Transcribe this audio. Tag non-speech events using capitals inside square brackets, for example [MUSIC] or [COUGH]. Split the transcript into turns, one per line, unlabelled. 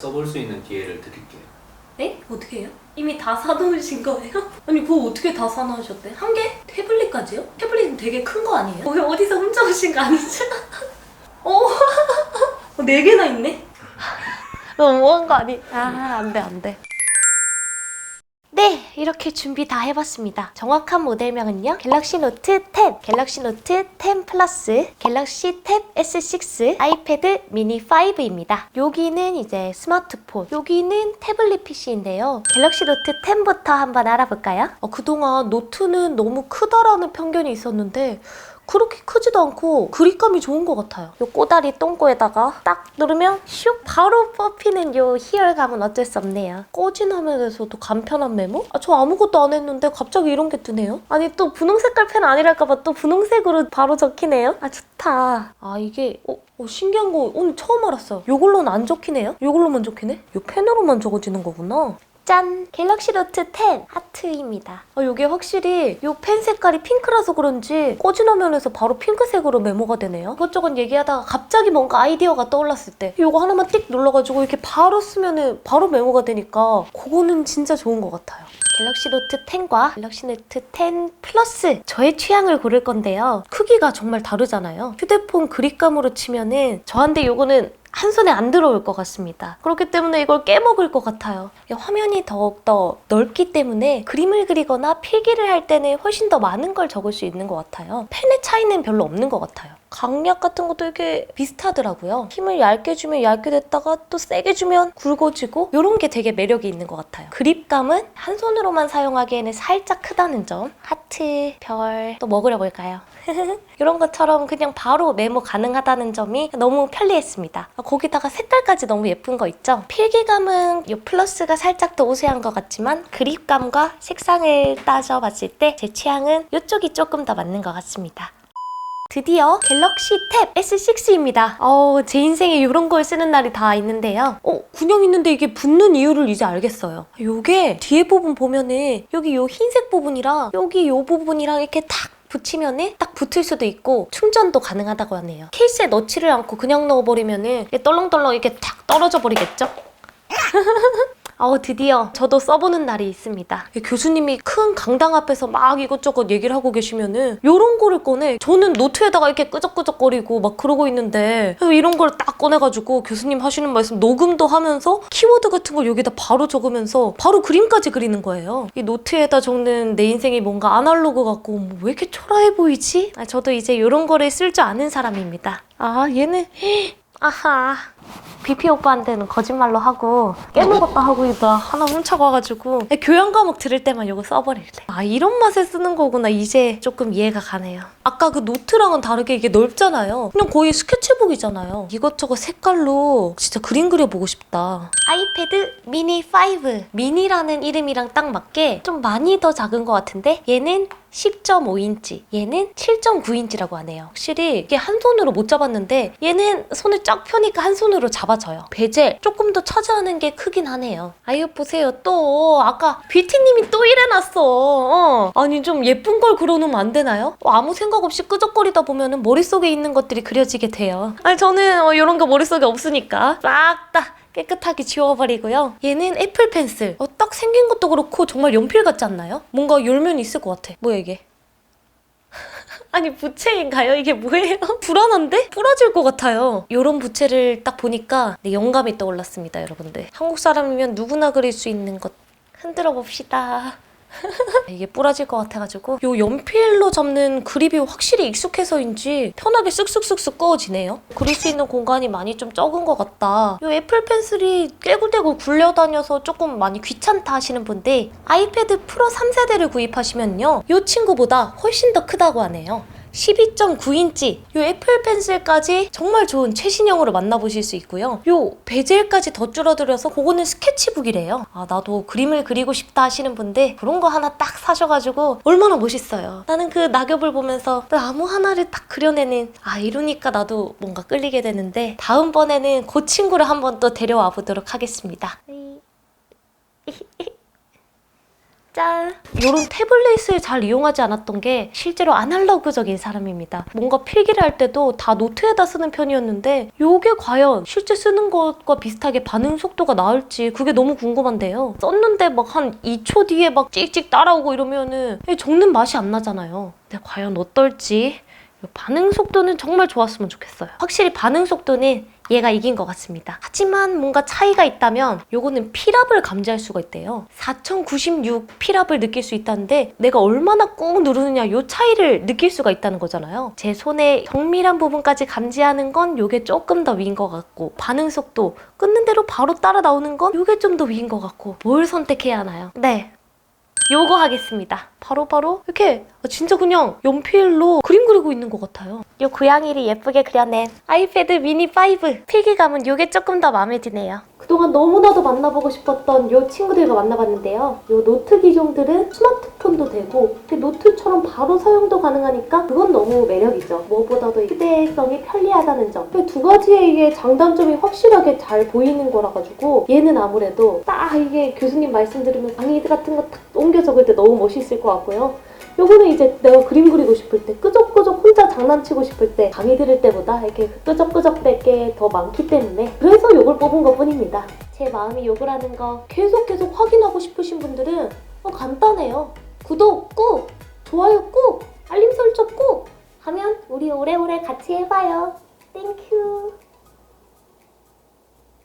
써볼 수 있는 기회를 드릴게요.
네? 어떻게 해요? 이미 다 사놓으신 거예요? [LAUGHS] 아니 그거 어떻게 다 사놓으셨대? 한 개? 태블릿까지요? 태블릿은 되게 큰 거 아니에요? 왜 어디서 훔쳐오신 거 아니죠? [LAUGHS] [LAUGHS] 어? 네 개나 있네? 너무한 거 아니? 아, 안 돼, 안 돼. 네, 이렇게 준비 다 해봤습니다. 정확한 모델명은요. 갤럭시 노트 10, 갤럭시 노트 10 플러스, 갤럭시 탭 S6, 아이패드 미니 5입니다. 여기는 이제 스마트폰, 여기는 태블릿 PC인데요. 갤럭시 노트 10부터 한번 알아볼까요? 어, 그동안 노트는 너무 크다라는 편견이 있었는데 그렇게 크지도 않고 그립감이 좋은 것 같아요. 요 꼬다리 똥꼬에다가 딱 누르면 슉 바로 뽑히는 요 희열감은 어쩔 수 없네요. 꺼진 화면에서도 간편한 메모? 아, 저 아무것도 안 했는데 갑자기 이런 게 뜨네요. 아니 또 분홍 색깔 펜 아니랄까봐 또 분홍색으로 바로 적히네요. 아 좋다. 아 이게 어, 어, 신기한 거 오늘 처음 알았어요. 요걸로는 안 적히네요. 요걸로만 적히네? 요 펜으로만 적어지는 거구나. 짠! 갤럭시 노트 10 하트입니다. 어, 이게 확실히 이 펜 색깔이 핑크라서 그런지 꺼진 화면에서 바로 핑크색으로 메모가 되네요. 이것저것 얘기하다가 갑자기 뭔가 아이디어가 떠올랐을 때 이거 하나만 띡 눌러가지고 이렇게 바로 쓰면은 바로 메모가 되니까 그거는 진짜 좋은 것 같아요. 갤럭시 노트 10과 갤럭시 노트 10 플러스 저의 취향을 고를 건데요. 크기가 정말 다르잖아요. 휴대폰 그립감으로 치면은 저한테 요거는 한 손에 안 들어올 것 같습니다. 그렇기 때문에 이걸 깨먹을 것 같아요. 화면이 더욱더 넓기 때문에 그림을 그리거나 필기를 할 때는 훨씬 더 많은 걸 적을 수 있는 것 같아요. 펜의 차이는 별로 없는 것 같아요. 강약 같은 것도 이렇게 비슷하더라고요. 힘을 얇게 주면 얇게 됐다가 또 세게 주면 굵어지고 이런 게 되게 매력이 있는 것 같아요. 그립감은 한 손으로만 사용하기에는 살짝 크다는 점. 하트, 별, 또뭐 그려볼까요? 이런 것처럼 그냥 바로 메모 가능하다는 점이 너무 편리했습니다. 거기다가 색깔까지 너무 예쁜 거 있죠? 필기감은 이 플러스가 살짝 더 우세한 것 같지만 그립감과 색상을 따져봤을 때 제 취향은 이쪽이 조금 더 맞는 것 같습니다. 드디어 갤럭시 탭 S6입니다. 어, 제 인생에 이런 걸 쓰는 날이 다 있는데요. 어, 군형 있는데 이게 붙는 이유를 이제 알겠어요. 요게 뒤에 부분 보면은 여기 요 흰색 부분이랑 여기 요 부분이랑 이렇게 탁 붙이면은 딱 붙을 수도 있고 충전도 가능하다고 하네요. 케이스에 넣지를 않고 그냥 넣어버리면은 떨렁떨렁 이렇게 탁 떨어져 버리겠죠? [LAUGHS] 어, 드디어 저도 써보는 날이 있습니다. 교수님이 큰 강당 앞에서 막 이것저것 얘기를 하고 계시면은 이런 거를 꺼내. 저는 노트에다가 이렇게 끄적끄적거리고 막 그러고 있는데 이런 걸 딱 꺼내가지고 교수님 하시는 말씀 녹음도 하면서 키워드 같은 걸 여기다 바로 적으면서 바로 그림까지 그리는 거예요. 이 노트에다 적는 내 인생이 뭔가 아날로그 같고 뭐 왜 이렇게 초라해 보이지? 아, 저도 이제 이런 거를 쓸 줄 아는 사람입니다. 아, 얘는 아하. 비피 오빠한테는 거짓말로 하고 깨물었다 하고 있다 하나 훔쳐가가지고 교양 과목 들을 때만 이거 써버릴래. 아 이런 맛에 쓰는 거구나 이제 조금 이해가 가네요. 아까 그 노트랑은 다르게 이게 넓잖아요. 그냥 거의 스케치북이잖아요. 이것저것 색깔로 진짜 그림 그려보고 싶다. 아이패드 미니 5 미니라는 이름이랑 딱 맞게 좀 많이 더 작은 것 같은데 얘는 10.5인치, 얘는 7.9인치라고 하네요. 확실히 이게 한 손으로 못 잡았는데 얘는 손을 쫙 펴니까 한 손으로 잡아져요. 베젤 조금 더 차지하는 게 크긴 하네요. 아유 보세요 또 아까 뷰티님이 또 이래놨어. 어. 아니 좀 예쁜 걸 그려놓으면 안 되나요? 어, 아무 생각 없이 끄적거리다 보면 은 머릿속에 있는 것들이 그려지게 돼요. 아니 저는 어, 이런 거 머릿속에 없으니까 싹 다 깨끗하게 지워버리고요. 얘는 애플 펜슬. 어, 딱 생긴 것도 그렇고 정말 연필 같지 않나요? 뭔가 열면 있을 것 같아. 뭐야 이게? [LAUGHS] 아니 부채인가요? 이게 뭐예요? [LAUGHS] 불안한데? 부러질 것 같아요. 이런 부채를 딱 보니까 네, 영감이 떠올랐습니다, 여러분들. 한국 사람이면 누구나 그릴 수 있는 것 흔들어 봅시다. [LAUGHS] 이게 부러질 것 같아가지고 요 연필로 잡는 그립이 확실히 익숙해서인지 편하게 쓱쓱쓱쓱 꺼지네요. 그릴 수 있는 공간이 많이 좀 적은 것 같다. 요 애플 펜슬이 꿰굴대굴 굴려다녀서 조금 많이 귀찮다 하시는 분들 아이패드 프로 3세대를 구입하시면요. 요 친구보다 훨씬 더 크다고 하네요. 12.9인치 요 애플 펜슬까지 정말 좋은 최신형으로 만나보실 수 있고요. 요 베젤까지 더 줄어들어서 그거는 스케치북이래요. 아 나도 그림을 그리고 싶다 하시는 분들 그런 거 하나 딱 사셔가지고 얼마나 멋있어요. 나는 그 낙엽을 보면서 나무 하나를 딱 그려내는 아 이러니까 나도 뭔가 끌리게 되는데 다음번에는 그 친구를 한번 또 데려와 보도록 하겠습니다. [LAUGHS] 짠! 이런 태블릿을 잘 이용하지 않았던 게 실제로 아날로그적인 사람입니다. 뭔가 필기를 할 때도 다 노트에다 쓰는 편이었는데 이게 과연 실제 쓰는 것과 비슷하게 반응 속도가 나올지 그게 너무 궁금한데요. 썼는데 막 한 2초 뒤에 막 찍찍 따라오고 이러면은 적는 맛이 안 나잖아요. 근데 과연 어떨지 이 반응 속도는 정말 좋았으면 좋겠어요. 확실히 반응 속도는 얘가 이긴 것 같습니다. 하지만 뭔가 차이가 있다면 요거는 피랍을 감지할 수가 있대요. 4096 피랍을 느낄 수 있다는데 내가 얼마나 꾹 누르느냐 요 차이를 느낄 수가 있다는 거잖아요. 제 손의 정밀한 부분까지 감지하는 건 요게 조금 더 위인 것 같고 반응 속도 끊는 대로 바로 따라 나오는 건 요게 좀 더 위인 것 같고 뭘 선택해야 하나요? 네. 요거 하겠습니다. 바로 바로 이렇게 진짜 그냥 연필로 그림 그리고 있는 것 같아요. 요 고양이를 예쁘게 그려낸 아이패드 미니 5 필기감은 요게 조금 더 마음에 드네요. 그동안 너무나도 만나보고 싶었던 요 친구들과 만나봤는데요. 요 노트 기종들은 스마트폰도 되고 이렇게 노트처럼 바로 사용도 가능하니까 그건 너무 매력이죠. 무엇보다도 휴대성이 편리하다는 점. 그두 가지의 이게 장단점이 확실하게 잘 보이는 거라 가지고 얘는 아무래도 딱 이게 교수님 말씀 들으면 강의 같은 거 딱 옮겨 적을 때 너무 멋있을 것 같고요. 요거는 이제 내가 그림 그리고 싶을 때 끄적끄적 혼자 장난치고 싶을 때 강의 들을 때보다 이렇게 끄적끄적 될게 더 많기 때문에 그래서 요걸 뽑은 것 뿐입니다. 제 마음이 요걸 하는 거 계속 계속 확인하고 싶으신 분들은 어, 간단해요. 구독 꾹! 좋아요 꾹! 알림 설정 꾹! 하면 우리 오래오래 같이 해봐요. 땡큐.